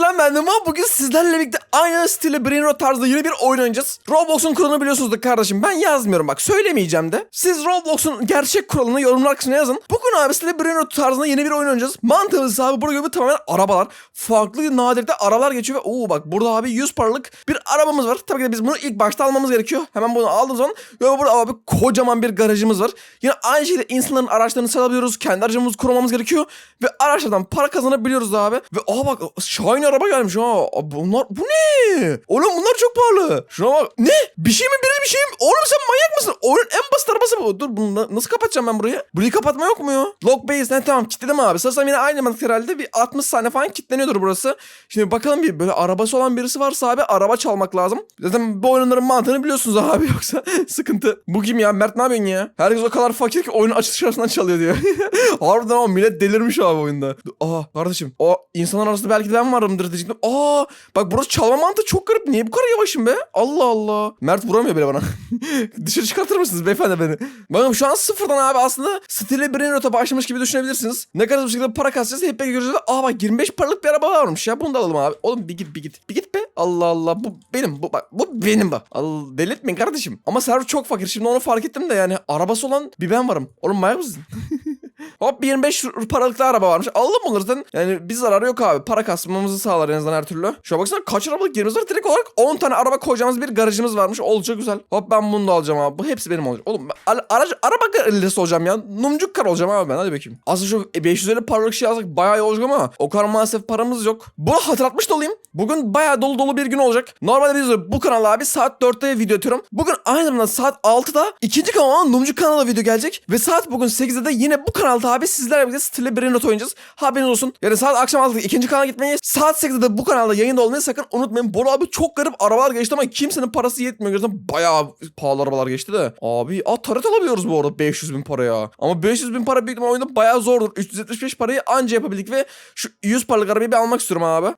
Selam ben Numa. Bugün sizlerle birlikte aynı stile Brain Rot tarzında yeni bir oyun oynayacağız. Roblox'un kuralını biliyorsunuz kardeşim. Ben yazmıyorum bak söylemeyeceğim de. Siz Roblox'un gerçek kuralını yorumlar kısmına yazın. Bugün abi stile Brain Rot tarzında yeni bir oyun oynayacağız. Mantığımız abi burada gibi tamamen arabalar. Farklı nadirde arabalar geçiyor ve ooo bak burada abi 100 paralık bir arabamız var. Tabii ki de biz bunu ilk başta almamız gerekiyor. Hemen bunu aldığımız zaman ve burada abi kocaman bir garajımız var. Yine aynı şekilde insanların araçlarını salabiliyoruz. Kendi aracımızı kurmamız gerekiyor. Ve araçlardan para kazanabiliyoruz abi. Ve aa bak Shine araba gelmiş ha. Bunlar bu ne? Oğlum bunlar çok pahalı. Şuna bak. Ne? Bir şey mi biri bir şey mi? Oğlum sen manyak mısın? Oyunun en basit arabası bu. Dur bunu na- nasıl kapatacağım ben burayı? Burayı kapatma yok mu ya? Lock base ne tamam kilitledim abi. Sanırsam yine aynı mantık herhalde. Bir 60 saniye falan kilitleniyordur burası. Şimdi bakalım bir böyle arabası olan birisi varsa abi araba çalmak lazım. Zaten bu oyunların mantığını biliyorsunuz abi yoksa sıkıntı. Bu kim ya? Mert ne yapıyorsun ya? Herkes o kadar fakir ki oyunun açılış arasından çalıyor diyor. Harbiden ama millet delirmiş abi oyunda. Aa kardeşim o insanlar arasında belki de ben varımdır diyecektim. Aa bak burası çalma mantığı çok garip. Niye bu kadar yavaşım be? Allah Allah. Mert vuramıyor bile bana. Dışarı çıkartır mısınız beyefendi beni? Bakın şu an sıfırdan abi aslında stile brain rota başlamış gibi düşünebilirsiniz. Ne kadar bu şekilde para kasacağız hep birlikte göreceğiz. Aa bak 25 paralık bir araba varmış ya. Bunu da alalım abi. Oğlum bir git bir git. Bir git be. Allah Allah. Bu benim. Bu bak. Bu benim bak. Allah delirtmeyin kardeşim. Ama server çok fakir. Şimdi onu fark ettim de yani arabası olan bir ben varım. Oğlum manyak mısın? Hop 25 paralık da araba varmış. Alalım bunları zaten. Yani bir zararı yok abi. Para kasmamızı sağlar en azından her türlü. Şuna baksana kaç arabalık yerimiz var. Direkt olarak 10 tane araba koyacağımız bir garajımız varmış. Oldukça güzel. Hop ben bunu da alacağım abi. Bu hepsi benim olacak. Oğlum ben ara- aracı, araba garajı olacağım ya. Numcuk kar olacağım abi ben. Hadi bakayım. Aslında şu 550 paralık şey alsak bayağı iyi olacak ama o kadar maalesef paramız yok. Bunu hatırlatmış da olayım. Bugün bayağı dolu dolu bir gün olacak. Normalde biz bu kanala abi saat 4'te video atıyorum. Bugün aynı zamanda saat 6'da ikinci kanal olan Numcuk kanala video gelecek. Ve saat bugün 8'de de yine bu kanalda abi sizlerle birlikte Stille Brain Rot oynayacağız. Haberiniz olsun. Yani saat akşam 6'da ikinci kanala gitmeyi, saat 8'de de bu kanalda yayında olmayı sakın unutmayın. Bu abi çok garip arabalar geçti ama kimsenin parası yetmiyor. Gerçekten bayağı pahalı arabalar geçti de. Abi aa taret alabiliyoruz bu arada 500 bin paraya. Ama 500 bin para büyük ihtimalle oyunda bayağı zordur. 375 parayı anca yapabildik ve şu 100 paralık arabayı bir almak istiyorum abi.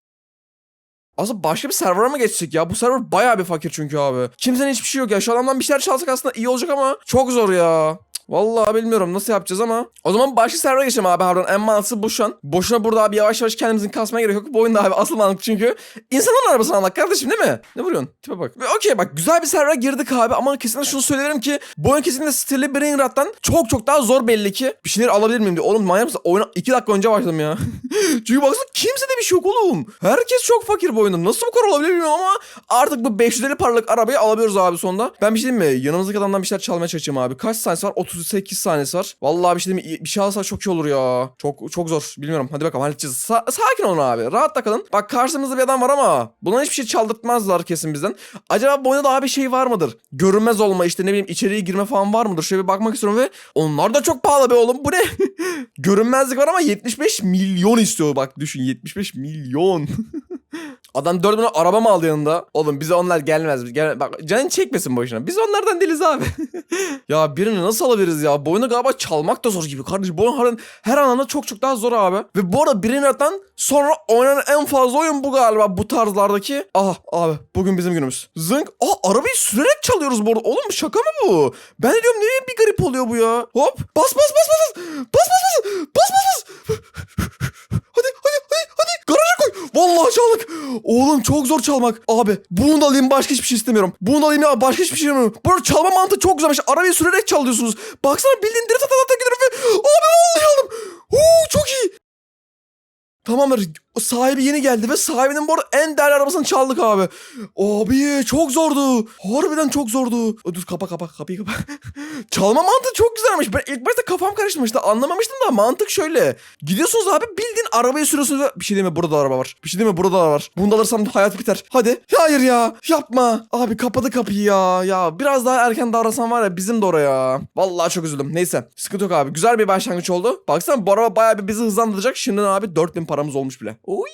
Aslında başka bir server'a mı geçsek ya? Bu server bayağı bir fakir çünkü abi. Kimsenin hiçbir şey yok ya. Şu adamdan bir şeyler çalsak aslında iyi olacak ama çok zor ya. Vallahi bilmiyorum nasıl yapacağız ama. O zaman başka server'a geçelim abi harbiden. En mantıklı bu şu an. Boşuna burada abi yavaş yavaş kendimizin kasmaya gerek yok. Bu oyunda abi asıl mantık çünkü. insanların arabasını almak kardeşim değil mi? Ne vuruyorsun? Tipe bak. Ve okey bak güzel bir server'a girdik abi ama kesinlikle şunu söylerim ki bu oyun kesinlikle Stille Brain Rot'tan çok çok daha zor belli ki. Bir şeyler alabilir miyim diye. Oğlum manyak mısın? Oyuna 2 dakika önce başladım ya. Çünkü baksana kimsede bir şey yok oğlum. Herkes çok fakir bu oyunda. Nasıl bu kadar olabilir bilmiyorum ama artık bu 550 paralık arabayı alabiliyoruz abi sonunda. Ben bir şey diyeyim mi? Yanımızdaki adamdan bir şeyler çalmaya çalışacağım abi. Kaç saniyesi var? 38 saniyesi var. Vallahi bir şey diyeyim mi? Bir şey alsa çok iyi olur ya. Çok çok zor. Bilmiyorum. Hadi bakalım halledeceğiz. Sa- sakin olun abi. Rahat da kalın. Bak karşımızda bir adam var ama buna hiçbir şey çaldırtmazlar kesin bizden. Acaba bu oyunda daha bir şey var mıdır? Görünmez olma işte ne bileyim içeriye girme falan var mıdır? Şöyle bir bakmak istiyorum ve onlar da çok pahalı be oğlum. Bu ne? Görünmezlik var ama 75 milyon istiyor bak düşün 75 milyon. Adam dört bin araba mı aldı yanında? Oğlum bize onlar gelmez. Gel, bak canın çekmesin boşuna. Biz onlardan değiliz abi. ya birini nasıl alabiliriz ya? Bu oyunu galiba çalmak da zor gibi kardeşim. Bu oyun her, anlamda çok çok daha zor abi. Ve bu arada Brainrot'tan sonra oynanan en fazla oyun bu galiba bu tarzlardaki. Aha abi bugün bizim günümüz. Zınk. Aa arabayı sürerek çalıyoruz bu arada. Oğlum şaka mı bu? Ben diyorum niye bir garip oluyor bu ya? Hop bas bas bas bas bas. Bas bas bas. Bas bas bas. Hadi hadi hadi hadi garaja koy. Vallahi çaldık. Oğlum çok zor çalmak. Abi bunu da alayım başka hiçbir şey istemiyorum. Bunu da alayım ya başka hiçbir şey istemiyorum. Bu arada çalma mantığı çok güzelmiş. Arabayı sürerek çalıyorsunuz. Baksana bildiğin direkt ata ata abi vallahi aldım. Oo çok iyi. Tamamdır. Sahibi yeni geldi ve sahibinin bu arada en değerli arabasını çaldık abi. Abi çok zordu. Harbiden çok zordu. Dur kapa kapa kapıyı kapa. Çalma mantığı çok güzelmiş. Ben ilk başta kafam karışmıştı. Anlamamıştım da mantık şöyle. Gidiyorsunuz abi bildiğin arabayı sürüyorsunuz. ve- Bir şey deme burada da araba var. Bir şey deme burada da araba var. Bunu da alırsam hayat biter. Hadi. Hayır ya. Yapma. Abi kapadı kapıyı ya. Ya biraz daha erken davransan var ya bizim de oraya. Vallahi çok üzüldüm. Neyse. Sıkıntı yok abi. Güzel bir başlangıç oldu. Baksana bu araba bayağı bir bizi hızlandıracak. Şimdiden abi 4000 paramız olmuş bile. Oy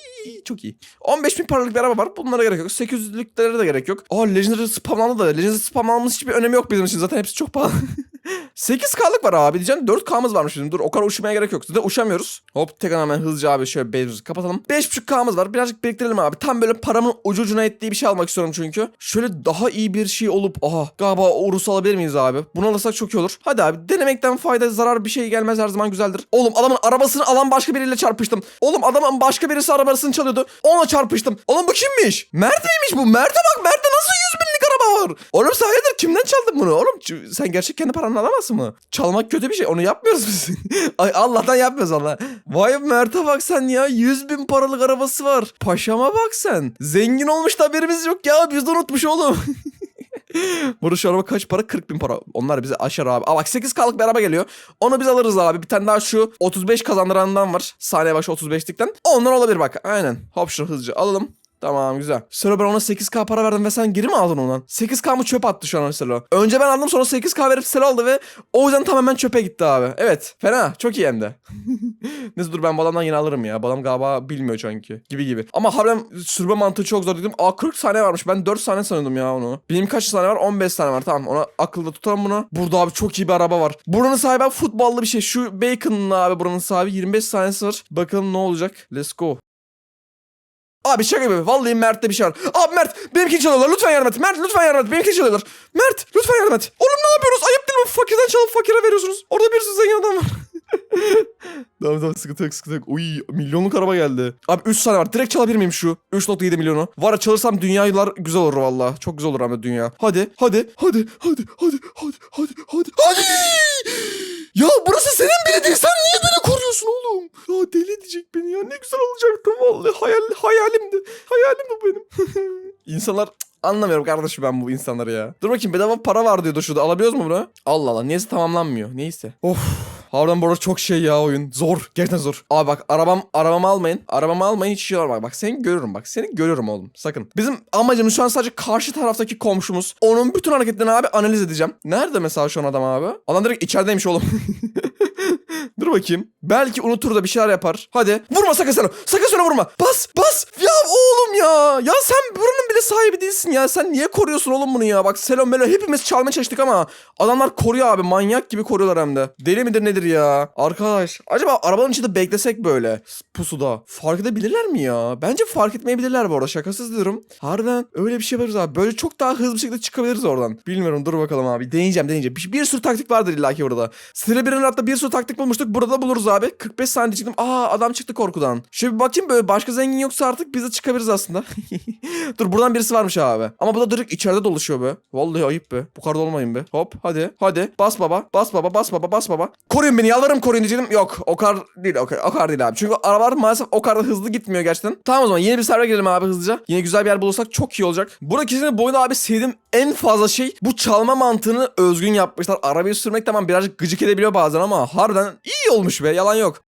çok iyi. 15 bin paralık bir araba var. Bunlara gerek yok. 800'lüklere de gerek yok. Aa Legendary spamlandı da. Legendary spamlanması hiçbir önemi yok bizim için. Zaten hepsi çok pahalı. 8K'lık var abi diyeceğim. 4K'mız varmış bizim. Dur o kadar uçmaya gerek yok. Zaten uçamıyoruz. Hop tek hemen hızlıca abi şöyle bezimizi kapatalım. 5.5K'mız var. Birazcık biriktirelim abi. Tam böyle paramın ucu ucuna ettiği bir şey almak istiyorum çünkü. Şöyle daha iyi bir şey olup aha galiba Urus alabilir miyiz abi? Bunu alırsak çok iyi olur. Hadi abi denemekten fayda zarar bir şey gelmez her zaman güzeldir. Oğlum adamın arabasını alan başka biriyle çarpıştım. Oğlum adamın başka birisi arabasını çalıyordu. Ona çarpıştım. Oğlum bu kimmiş? Mert miymiş bu? Mert'e bak Mert'te nasıl 100 binlik araba var? Oğlum sen hayırdır kimden çaldın bunu? Oğlum sen gerçek kendi paranla alamazsın mı? Çalmak kötü bir şey. Onu yapmıyoruz biz. Ay Allah'tan yapmıyoruz Allah. Vay Mert'e bak sen ya. 100 bin paralık arabası var. Paşama bak sen. Zengin olmuş da haberimiz yok ya. Biz de unutmuş oğlum. Burada şu araba kaç para? 40 bin para. Onlar bize aşar abi. Aa bak 8K'lık bir araba geliyor. Onu biz alırız abi. Bir tane daha şu 35 kazandırandan var. Saniye başı 35'likten. Ondan olabilir bak. Aynen. Hop şunu hızlıca alalım. Tamam güzel. Sonra ben ona 8K para verdim ve sen geri mi aldın ondan? 8K mı çöp attı şu an Selo? Önce ben aldım sonra 8K verip Selo aldı ve o yüzden tamamen çöpe gitti abi. Evet fena çok iyi hem de. Neyse dur ben bu adamdan yine alırım ya. Bu adam galiba bilmiyor çünkü. Gibi gibi. Ama harbiden sürme mantığı çok zor dedim. Aa 40 saniye varmış. Ben 4 saniye sanıyordum ya onu. Benim kaç saniye var? 15 saniye var. Tamam ona akılda tutalım bunu. Burada abi çok iyi bir araba var. Buranın sahibi futbollu bir şey. Şu Bacon'ın abi buranın sahibi. 25 saniyesi var. Bakalım ne olacak. Let's go. Abi şaka gibi. Vallahi Mert'te bir şey var. Abi Mert benimki çalıyorlar. Lütfen yardım et. Mert lütfen yardım et. Benimki çalıyorlar. Mert lütfen yardım et. Oğlum ne yapıyoruz? Ayıp değil mi? Fakirden çalıp fakire veriyorsunuz. Orada birisi zengin adam var. tamam tamam sıkıntı yok sıkıntı yok. Uy milyonluk araba geldi. Abi 3 tane var. Direkt çalabilir miyim şu? 3.7 milyonu. Var ya çalırsam dünyalar güzel olur valla. Çok güzel olur ama dünya. Hadi hadi hadi hadi hadi hadi hadi hadi. hadi. ya burası senin belediyen. Sen niye böyle koruyorsun oğlum? Ya deli edecek beni ya. Ne güzel olacaktım vallahi. Hayal, hayalimdi. Hayalimdi bu benim. İnsanlar Anlamıyorum kardeşim ben bu insanları ya. Dur bakayım bedava para var diyordu şurada. Alabiliyoruz mu bunu? Allah Allah. Neyse tamamlanmıyor. Neyse. Of. Harbiden bu arada çok şey ya oyun. Zor. Gerçekten zor. Abi bak arabam arabamı almayın. Arabamı almayın hiç şey olmaz. Bak seni görüyorum bak. Seni görüyorum oğlum. Sakın. Bizim amacımız şu an sadece karşı taraftaki komşumuz. Onun bütün hareketlerini abi analiz edeceğim. Nerede mesela şu an adam abi? Adam direkt içerideymiş oğlum. Dur bakayım. Belki unutur da bir şeyler yapar. Hadi. Vurma sakın sen. o. Sakın sen vurma. Bas bas. Ya oğlum ya. Ya sen buranın bile sahibi değilsin ya. Sen niye koruyorsun oğlum bunu ya? Bak Selon Melo hepimiz çalmaya çalıştık ama adamlar koruyor abi. Manyak gibi koruyorlar hem de. Deli midir nedir ya? Arkadaş. Acaba arabanın içinde beklesek böyle pusuda. Fark edebilirler mi ya? Bence fark etmeyebilirler bu arada. Şakasız diyorum. Harbiden öyle bir şey yaparız abi. Böyle çok daha hızlı bir şekilde çıkabiliriz oradan. Bilmiyorum dur bakalım abi. Deneyeceğim deneyeceğim. Bir, bir sürü taktik vardır illaki burada. Celebrity'nin hatta bir sürü taktik bulmuştuk. Burada buluruz abi. 45 saniye çıktım. Aa adam çıktı korkudan. Şöyle bir bakayım böyle başka zengin yoksa artık biz de çıkabiliriz aslında. dur buradan birisi varmış abi. Ama bu da direkt içeride dolaşıyor be. Vallahi ayıp be. Bu kadar olmayın be. Hop hadi hadi. Bas baba. Bas baba. Bas baba. Bas baba. Koruyun beni yalvarırım koruyun diyecektim. Yok o kadar değil. O kadar, o kadar değil abi. Çünkü arabalar maalesef o kadar hızlı gitmiyor gerçekten. Tamam o zaman yeni bir server girelim abi hızlıca. Yine güzel bir yer bulursak çok iyi olacak. Burada kesinlikle bu oyunda abi sevdiğim en fazla şey bu çalma mantığını özgün yapmışlar. Arabayı sürmek tamam birazcık gıcık edebiliyor bazen ama harbiden iyi olmuş be yalan yok.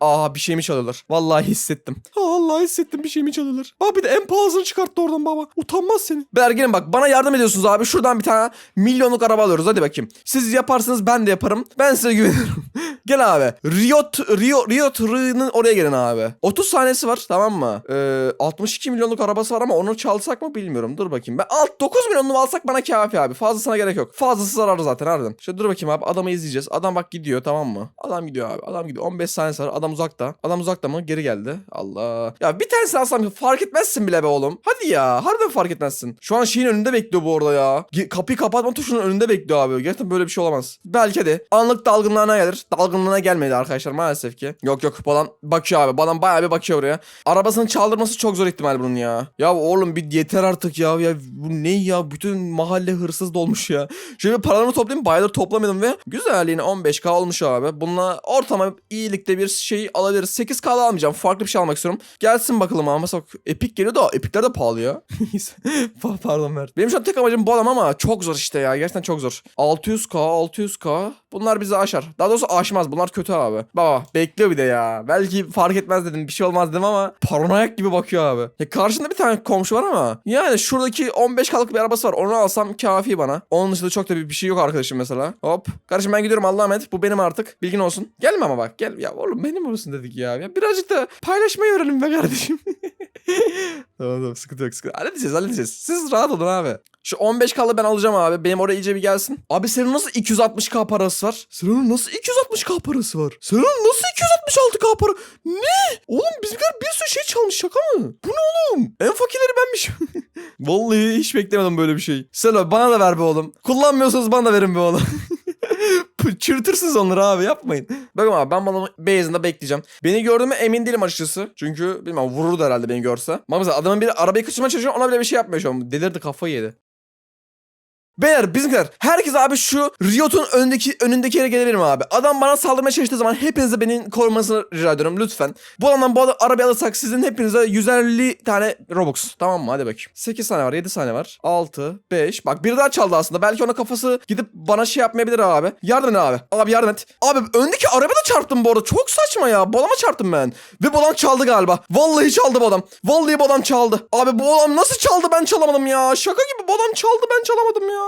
Aa bir şey mi çalıyorlar? Vallahi hissettim. Vallahi hissettim bir şey mi çalıyorlar. Abi de en pahalısını çıkarttı oradan baba. Utanmaz seni. Bergin'im bak bana yardım ediyorsunuz abi. Şuradan bir tane milyonluk araba alıyoruz. Hadi bakayım. Siz yaparsınız ben de yaparım. Ben size güveniyorum. Gel abi. Riot, Rio, Riot R'nın oraya gelin abi. 30 saniyesi var tamam mı? Ee, 62 milyonluk arabası var ama onu çalsak mı bilmiyorum. Dur bakayım. Ben alt 9 milyonunu alsak bana kafi abi. Fazlasına gerek yok. Fazlası zararlı zaten harbiden. Şöyle dur bakayım abi. Adamı izleyeceğiz. Adam bak gidiyor tamam mı? Adam gidiyor abi. Adam gidiyor. 15 saniyesi var. Adam uzakta. Adam uzakta mı? Geri geldi. Allah. Ya bir tanesini alsam fark etmezsin bile be oğlum. Hadi ya. Harbiden fark etmezsin. Şu an şeyin önünde bekliyor bu arada ya. Ge- Kapıyı kapatma tuşunun önünde bekliyor abi. Gerçekten böyle bir şey olamaz. Belki de anlık dalgınlığına gelir. Dalgınlığına gelmedi arkadaşlar maalesef ki. Yok yok. Bu adam bakıyor abi. Bu adam bayağı bir bakıyor oraya. Arabasını çaldırması çok zor ihtimal bunun ya. Ya oğlum bir yeter artık ya. Ya bu ne ya? Bütün mahalle hırsız dolmuş ya. Şöyle paralarımı toplayayım. Bayağıdır toplamadım ve güzel yine 15k olmuş abi. Bununla ortama iyilikte bir şey alabiliriz. 8k da almayacağım. Farklı bir şey almak istiyorum. Gelsin bakalım ama mesela Epic geliyor da Epic'ler de pahalı ya. Pa- Pardon Mert. Benim şu an tek amacım bu adam ama çok zor işte ya. Gerçekten çok zor. 600k 600k. Bunlar bizi aşar. Daha doğrusu aşmaz. Bunlar kötü abi. Baba bekliyor bir de ya. Belki fark etmez dedim. Bir şey olmaz dedim ama paranoyak gibi bakıyor abi. Ya karşında bir tane komşu var ama yani şuradaki 15 kalık bir arabası var. Onu alsam kafi bana. Onun dışında çok da bir bir şey yok arkadaşım mesela. Hop. Kardeşim ben gidiyorum Allah'a emanet. Bu benim artık. Bilgin olsun. Gelme ama bak. Gel. Ya oğlum benim olsun dedik ya. ya birazcık da paylaşmayı öğrenin be kardeşim. Tamam tamam sıkıntı yok sıkıntı. Halledeceğiz halledeceğiz. Siz rahat olun abi. Şu 15 kalı ben alacağım abi. Benim oraya iyice bir gelsin. Abi senin nasıl 260k parası var? Senin nasıl 260k parası var? Senin nasıl 266k para? Ne? Oğlum bizimkiler bir sürü şey çalmış şaka mı? Bu ne oğlum? En fakirleri benmişim. Vallahi hiç beklemedim böyle bir şey. Selo bana da ver be oğlum. Kullanmıyorsanız bana da verin be oğlum. Çırtırsınız onları abi yapmayın. Bakın abi ben bana base'inde bekleyeceğim. Beni gördüğüme emin değilim açıkçası. Çünkü bilmem vururdu herhalde beni görse. Bak mesela adamın biri arabayı kaçırmaya çalışıyor ona bile bir şey yapmıyor şu an. Delirdi kafayı yedi. Beyler bizimkiler herkes abi şu Riot'un önündeki önündeki yere gelebilir mi abi? Adam bana saldırmaya çalıştığı zaman hepinize beni korumasını rica ediyorum lütfen. Bu adamdan bu arabayı alırsak sizin hepinize 150 tane Robux. Tamam mı? Hadi bakayım. 8 tane var 7 tane var. 6, 5. Bak biri daha çaldı aslında. Belki ona kafası gidip bana şey yapmayabilir abi. Yardım et abi. Abi yardım et. Abi öndeki araba da çarptım bu arada. Çok saçma ya. Bu adama çarptım ben. Ve adam çaldı galiba. Vallahi çaldı bu adam. Vallahi bu adam çaldı. Abi bu adam nasıl çaldı ben çalamadım ya. Şaka gibi bu adam çaldı ben çalamadım ya.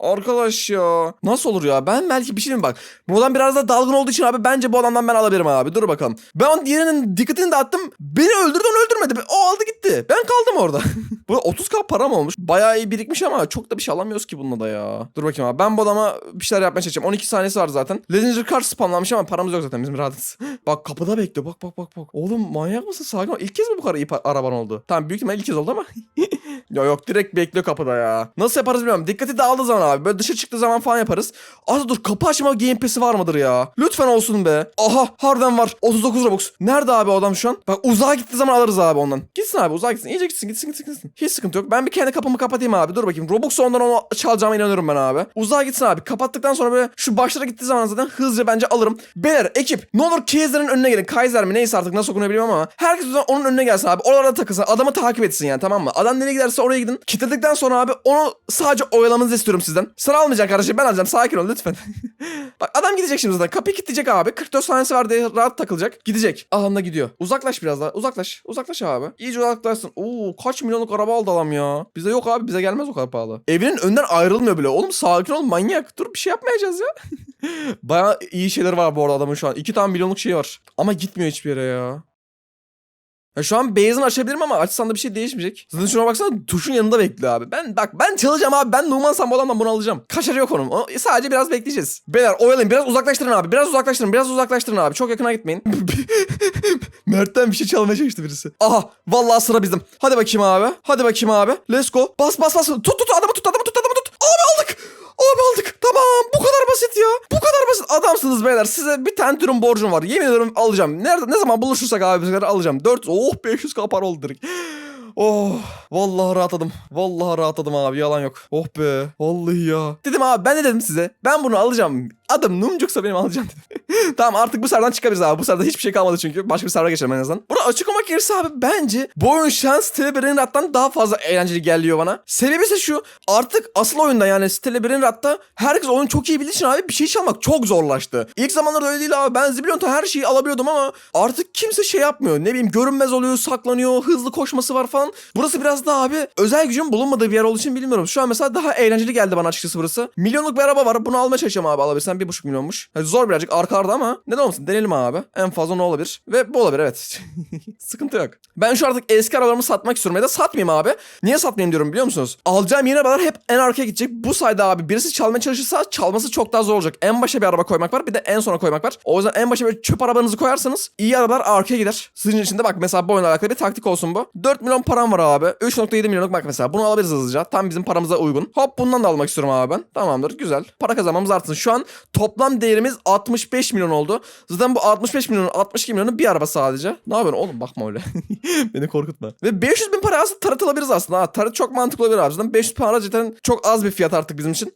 Arkadaş ya. Nasıl olur ya? Ben belki bir şey diyeyim bak. Bu adam biraz da dalgın olduğu için abi bence bu adamdan ben alabilirim abi. Dur bakalım. Ben diğerinin dikkatini dağıttım. Beni öldürdü onu öldürmedi. O aldı gitti. Ben kaldım orada. bu 30k param olmuş. Bayağı iyi birikmiş ama çok da bir şey alamıyoruz ki bununla da ya. Dur bakayım abi. Ben bu adama bir şeyler yapmaya çalışacağım. 12 saniyesi var zaten. Legendary card spamlanmış ama paramız yok zaten bizim rahatız. bak kapıda bekliyor. Bak bak bak bak. Oğlum manyak mısın? Sakin ol. İlk kez mi bu kadar iyi araban oldu? Tamam büyük ihtimal ilk kez oldu ama. ya yok direkt bekliyor kapıda ya. Nasıl yaparız bilmiyorum. Dikkati dağıldığı zaman abi. Böyle dışarı çıktığı zaman falan yaparız. Az dur kapı açma game pass'i var mıdır ya? Lütfen olsun be. Aha harbiden var. 39 Robux. Nerede abi adam şu an? Bak uzağa gittiği zaman alırız abi ondan. Gitsin abi uzağa gitsin. İyice gitsin gitsin gitsin. gitsin. Hiç sıkıntı yok. Ben bir kendi kapımı kapatayım abi. Dur bakayım. Robux ondan onu çalacağıma inanıyorum ben abi. Uzağa gitsin abi. Kapattıktan sonra böyle şu başlara gittiği zaman zaten hızlıca bence alırım. Beyler ekip ne olur Kaiser'ın önüne gelin. Kaiser mi neyse artık nasıl okunuyor bilmiyorum ama. Herkes onun önüne gelsin abi. Oralarda takılsın. Adamı takip etsin yani tamam mı? Adam nereye giderse oraya gidin. Kilitledikten sonra abi onu sadece oyalamanızı istiyorum sizden. Sıra almayacak kardeşim ben alacağım. Sakin ol lütfen. Bak adam gidecek şimdi zaten. Kapıyı kilitleyecek abi. 44 saniyesi var diye rahat takılacak. Gidecek. Alanda gidiyor. Uzaklaş biraz daha. Uzaklaş. Uzaklaş abi. İyice uzaklaşsın. Oo kaç milyonluk araba aldı adam ya. Bize yok abi. Bize gelmez o kadar pahalı. Evinin önünden ayrılmıyor bile. Oğlum sakin ol manyak. Dur bir şey yapmayacağız ya. Baya iyi şeyler var bu arada adamın şu an. İki tane milyonluk şey var. Ama gitmiyor hiçbir yere ya. Ya şu an base'ini açabilirim ama açsan da bir şey değişmeyecek. Zaten şuna baksana tuşun yanında bekliyor abi. Ben bak ben çalacağım abi. Ben Numansam bu adamdan bunu alacağım. Kaşarı yok onun. O, sadece biraz bekleyeceğiz. Beyler oyalayın. Biraz uzaklaştırın abi. Biraz uzaklaştırın. Biraz uzaklaştırın abi. Çok yakına gitmeyin. Mert'ten bir şey çalmaya çalıştı birisi. Aha vallahi sıra bizim. Hadi bakayım abi. Hadi bakayım abi. Let's go. Bas bas bas. Tut tut adamı tut adamı tut adamı tut. Abi aldık. Abi aldık. Tamam. Bu kadar basit ya. Bu kadar basit. Adamsınız beyler. Size bir tane dürüm borcum var. Yemin ederim alacağım. Nerede ne zaman buluşursak abi bizleri alacağım. 4 oh 500 kapar oldu direkt. Oh vallahi rahatladım. Vallahi rahatladım abi yalan yok. Oh be vallahi ya. Dedim abi ben ne dedim size? Ben bunu alacağım. Adım Numcuksa benim alacağım dedim. tamam artık bu serden çıkabiliriz abi. Bu serde hiçbir şey kalmadı çünkü. Başka bir server geçelim en azından. Burada açık olmak gerekirse abi bence bu oyun şans Stille Brain Rat'tan daha fazla eğlenceli geliyor bana. Sebebi ise şu artık asıl oyunda yani Stille Brain Rat'ta herkes oyunu çok iyi bildiği için abi bir şey çalmak çok zorlaştı. İlk zamanlarda öyle değil abi. Ben zibilyon her şeyi alabiliyordum ama artık kimse şey yapmıyor. Ne bileyim görünmez oluyor, saklanıyor, hızlı koşması var falan. Burası biraz daha abi özel gücün bulunmadığı bir yer olduğu için bilmiyorum. Şu an mesela daha eğlenceli geldi bana açıkçası burası. Milyonluk bir araba var. Bunu almaya çalışacağım abi alabilirsem. Bir buçuk milyonmuş. Yani zor birazcık arka arda ama neden olmasın deneyelim abi. En fazla ne olabilir? Ve bu olabilir evet. Sıkıntı yok. Ben şu artık eski arabalarımı satmak istiyorum ya da satmayayım abi. Niye satmayayım diyorum biliyor musunuz? Alacağım yeni arabalar hep en arkaya gidecek. Bu sayede abi birisi çalmaya çalışırsa çalması çok daha zor olacak. En başa bir araba koymak var bir de en sona koymak var. O yüzden en başa böyle çöp arabanızı koyarsanız iyi arabalar arkaya gider. Sizin için de bak mesela bu oyunla alakalı bir taktik olsun bu. 4 milyon param var abi. 3.7 milyonluk bak mesela bunu alabiliriz hızlıca. Tam bizim paramıza uygun. Hop bundan da almak istiyorum abi ben. Tamamdır güzel. Para kazanmamız artsın. Şu an toplam değerimiz 65 milyon oldu. Zaten bu 65 milyonun 62 milyonu bir araba sadece. Ne yapıyorsun oğlum bakma öyle. Beni korkutma. Ve 500 bin para aslında tarıt alabiliriz aslında. Ha, tarıt çok mantıklı olabilir abi. Zaten 500 para zaten çok az bir fiyat artık bizim için.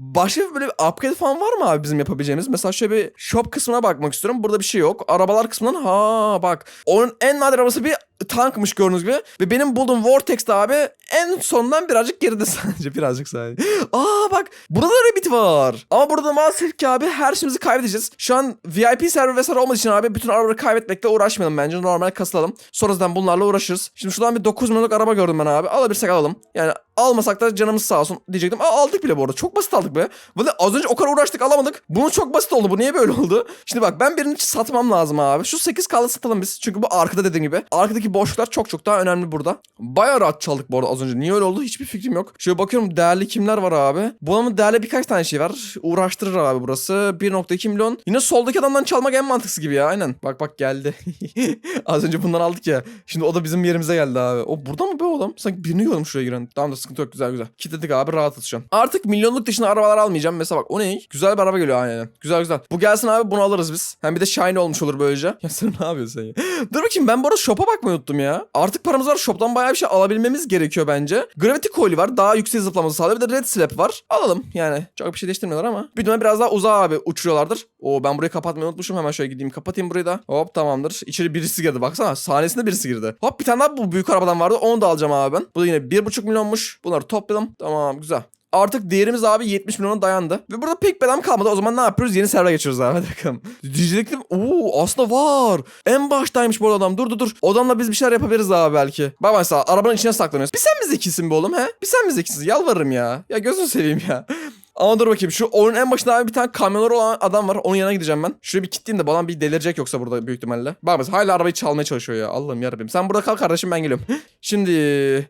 Başka böyle bir upgrade falan var mı abi bizim yapabileceğimiz? Mesela şöyle bir shop kısmına bakmak istiyorum. Burada bir şey yok. Arabalar kısmından ha bak. Onun en nadir arabası bir tankmış gördüğünüz gibi. Ve benim bulduğum Vortex'te abi en sondan birazcık geride sadece. Birazcık sadece. Aa bak burada da Rabbit var. Ama burada maalesef ki abi her şeyimizi kaybedeceğiz. Şu an VIP server vesaire olmadığı için abi bütün arabaları kaybetmekle uğraşmayalım bence. Normal kasılalım. Sonradan bunlarla uğraşırız. Şimdi şuradan bir 9 milyonluk araba gördüm ben abi. Alabilirsek alalım. Yani Almasak da canımız sağ olsun diyecektim. Aa, aldık bile bu arada. Çok basit aldık be. Valla az önce o kadar uğraştık alamadık. Bunun çok basit oldu. Bu niye böyle oldu? Şimdi bak ben birini satmam lazım abi. Şu 8 kaldı satalım biz. Çünkü bu arkada dediğim gibi. Arkadaki boşluklar çok çok daha önemli burada. Bayağı rahat çaldık bu arada az önce. Niye öyle oldu hiçbir fikrim yok. Şöyle bakıyorum değerli kimler var abi. Bu adamın değerli birkaç tane şey var. Uğraştırır abi burası. 1.2 milyon. Yine soldaki adamdan çalmak en mantıklısı gibi ya aynen. Bak bak geldi. az önce bundan aldık ya. Şimdi o da bizim yerimize geldi abi. O burada mı be adam? Sanki birini gördüm şuraya giren. Tamam da sıkıntı yok güzel güzel. Kilitledik abi şu an. Artık milyonluk dışında arabalar almayacağım. Mesela bak o ne? Güzel bir araba geliyor aynen. Güzel güzel. Bu gelsin abi bunu alırız biz. Hem bir de shiny olmuş olur böylece. Ya sen ne yapıyorsun sen ya? Dur bakayım ben bu arada shop'a bakmayı unuttum ya. Artık paramız var shop'tan bayağı bir şey alabilmemiz gerekiyor bence. Gravity Coil var. Daha yüksek zıplaması sağlıyor. Bir de Red Slap var. Alalım yani. Çok bir şey değiştirmiyorlar ama. Bir dönem biraz daha uzağa abi uçuruyorlardır. Oo ben burayı kapatmayı unutmuşum. Hemen şöyle gideyim kapatayım burayı da. Hop tamamdır. İçeri birisi girdi baksana. Sahnesinde birisi girdi. Hop bir tane daha bu büyük arabadan vardı. Onu da alacağım abi ben. Bu da yine 1.5 milyonmuş. Bunları topladım. Tamam güzel. Artık değerimiz abi 70 milyona dayandı. Ve burada pek bedam kalmadı. O zaman ne yapıyoruz? Yeni server geçiyoruz abi. Hadi bakalım. Diyecektim. Oo aslında var. En baştaymış bu adam. Dur dur dur. O adamla biz bir şeyler yapabiliriz abi belki. Bak mesela arabanın içine saklanıyoruz. Bir sen mi zekisin be oğlum he? Bir sen mi zekisin? Yalvarırım ya. Ya gözünü seveyim ya. Ama dur bakayım şu oyunun en başında abi bir tane kamyonları olan adam var. Onun yanına gideceğim ben. Şuraya bir kilitleyeyim de bana bir delirecek yoksa burada büyük ihtimalle. Bak mesela hala arabayı çalmaya çalışıyor ya. Allah'ım yarabbim. Sen burada kal kardeşim ben geliyorum. Şimdi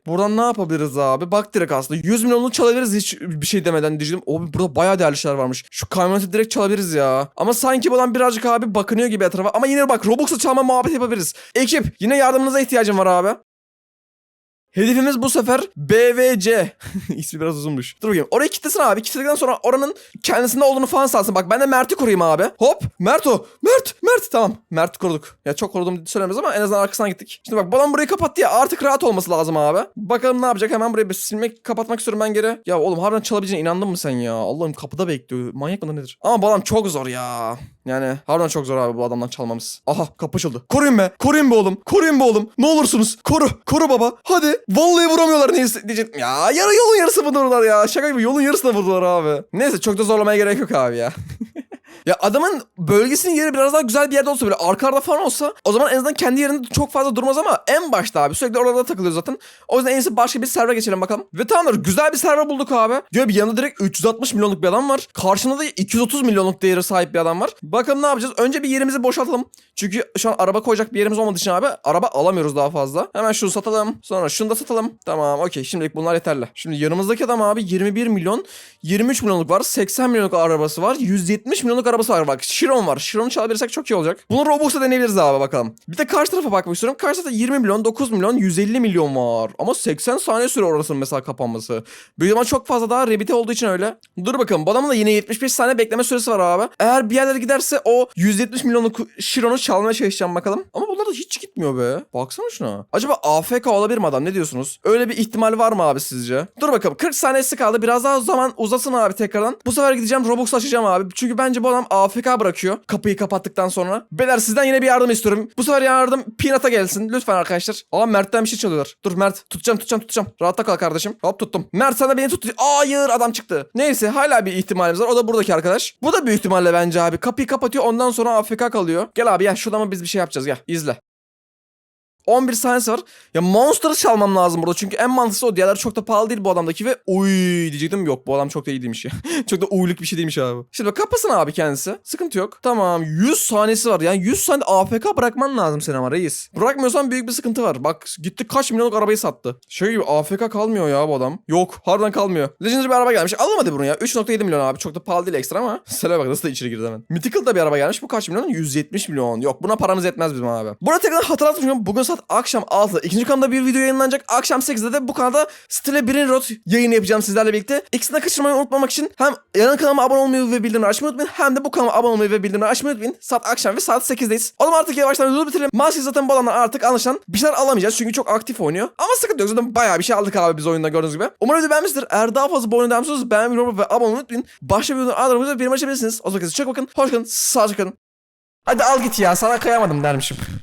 buradan ne yapabiliriz abi? Bak direkt aslında 100 milyonluk çalabiliriz hiç bir şey demeden diyeceğim. Abi burada bayağı değerli şeyler varmış. Şu kamyoneti direkt çalabiliriz ya. Ama sanki bu adam birazcık abi bakınıyor gibi etrafa. Ama yine bak Robux'la çalma muhabbet yapabiliriz. Ekip yine yardımınıza ihtiyacım var abi. Hedefimiz bu sefer BVC. İsmi biraz uzunmuş. Dur bakayım. Orayı kilitlesin abi. Kilitledikten sonra oranın kendisinde olduğunu falan salsın. Bak ben de Mert'i koruyayım abi. Hop. Mert o. Mert. Mert. Tamam. Mert'i koruduk. Ya çok korudum söylemez ama en azından arkasına gittik. Şimdi bak balon burayı kapattı ya. Artık rahat olması lazım abi. Bakalım ne yapacak. Hemen burayı bir silmek kapatmak istiyorum ben geri. Ya oğlum harbiden çalabileceğine inandın mı sen ya? Allah'ım kapıda bekliyor. Manyak mıdır nedir? Ama balon çok zor ya. Yani harbiden çok zor abi bu adamdan çalmamız. Aha kapı açıldı. Koruyun be. Koruyun be oğlum. Koruyun be oğlum. Ne olursunuz. Koru. Koru baba. Hadi. Vallahi vuramıyorlar neyse diyecektim. Ya yarı yolun yarısı vurdular ya. Şaka gibi yolun yarısına vurdular abi. Neyse çok da zorlamaya gerek yok abi ya. Ya adamın bölgesinin yeri biraz daha güzel bir yerde olsa böyle arka falan olsa o zaman en azından kendi yerinde çok fazla durmaz ama en başta abi sürekli orada takılıyor zaten. O yüzden en iyisi başka bir server geçelim bakalım. Ve tamamdır güzel bir server bulduk abi. Diyor bir yanında direkt 360 milyonluk bir adam var. Karşında da 230 milyonluk değeri sahip bir adam var. Bakalım ne yapacağız? Önce bir yerimizi boşaltalım. Çünkü şu an araba koyacak bir yerimiz olmadığı için abi araba alamıyoruz daha fazla. Hemen şunu satalım. Sonra şunu da satalım. Tamam okey şimdilik bunlar yeterli. Şimdi yanımızdaki adam abi 21 milyon 23 milyonluk var. 80 milyonluk arabası var. 170 milyonluk arabası var. Bak Chiron var. Chiron'u çalabilirsek çok iyi olacak. Bunu Robux'ta deneyebiliriz abi bakalım. Bir de karşı tarafa bakmak istiyorum. Karşı tarafta 20 milyon, 9 milyon, 150 milyon var. Ama 80 saniye sürüyor orasının mesela kapanması. Büyük ihtimal çok fazla daha rebite olduğu için öyle. Dur bakalım. Bu adamın da yine 75 saniye bekleme süresi var abi. Eğer bir yerlere giderse o 170 milyonluk Chiron'u çalmaya çalışacağım bakalım. Ama bunlar da hiç gitmiyor be. Baksana şuna. Acaba AFK olabilir mi adam? Ne diyorsunuz? Öyle bir ihtimal var mı abi sizce? Dur bakalım. 40 saniyesi kaldı. Biraz daha zaman uzasın abi tekrardan. Bu sefer gideceğim Robux açacağım abi. Çünkü bence bu adam AFK bırakıyor. Kapıyı kapattıktan sonra. Beyler sizden yine bir yardım istiyorum. Bu sefer yardım Peanut'a gelsin. Lütfen arkadaşlar. Aa Mert'ten bir şey çalıyorlar. Dur Mert. Tutacağım tutacağım tutacağım. Rahatta kal kardeşim. Hop tuttum. Mert de beni tut. Hayır adam çıktı. Neyse hala bir ihtimalimiz var. O da buradaki arkadaş. Bu da büyük ihtimalle bence abi. Kapıyı kapatıyor ondan sonra AFK kalıyor. Gel abi ya şurada mı biz bir şey yapacağız gel. izle. 11 saniyesi var. Ya Monster'ı çalmam lazım burada. Çünkü en mantıklısı o. Diğerleri çok da pahalı değil bu adamdaki ve uy diyecektim. Yok bu adam çok da iyi değilmiş ya. çok da uyluk bir şey değilmiş abi. Şimdi bak kapasın abi kendisi. Sıkıntı yok. Tamam 100 saniyesi var. Yani 100 saniye AFK bırakman lazım sen ama reis. Bırakmıyorsan büyük bir sıkıntı var. Bak gitti kaç milyonluk arabayı sattı. Şey gibi AFK kalmıyor ya bu adam. Yok harbiden kalmıyor. Legendary bir araba gelmiş. Alın hadi bunu ya. 3.7 milyon abi. Çok da pahalı değil ekstra ama. Sele bak nasıl da içeri girdi hemen. Mythical da bir araba gelmiş. Bu kaç milyon? 170 milyon. Yok buna paramız yetmez bizim abi. Burada tekrar hatırlatmışım. Bugün saat akşam 6'da. ikinci kanalda bir video yayınlanacak. Akşam 8'de de bu kanalda Stile Brain Rot yayını yapacağım sizlerle birlikte. İkisini de kaçırmayı unutmamak için hem yan kanalıma abone olmayı ve bildirimleri açmayı unutmayın. Hem de bu kanalıma abone olmayı ve bildirimleri açmayı unutmayın. Saat akşam ve saat 8'deyiz. O zaman artık yavaştan videoyu bitirelim. Maske zaten bu alanlar artık anlaşılan bir şeyler alamayacağız. Çünkü çok aktif oynuyor. Ama sıkıntı yok. Zaten bayağı bir şey aldık abi biz oyunda gördüğünüz gibi. Umarım video beğenmiştir. Eğer daha fazla bu oyunu devam beğenmeyi, ve abone olmayı unutmayın. Başka bir videoda adlarımızı bir açabilirsiniz. O zaman çok bakın. Hoş kalın. Sağlıcakla kalın. Hadi al git ya sana kıyamadım dermişim.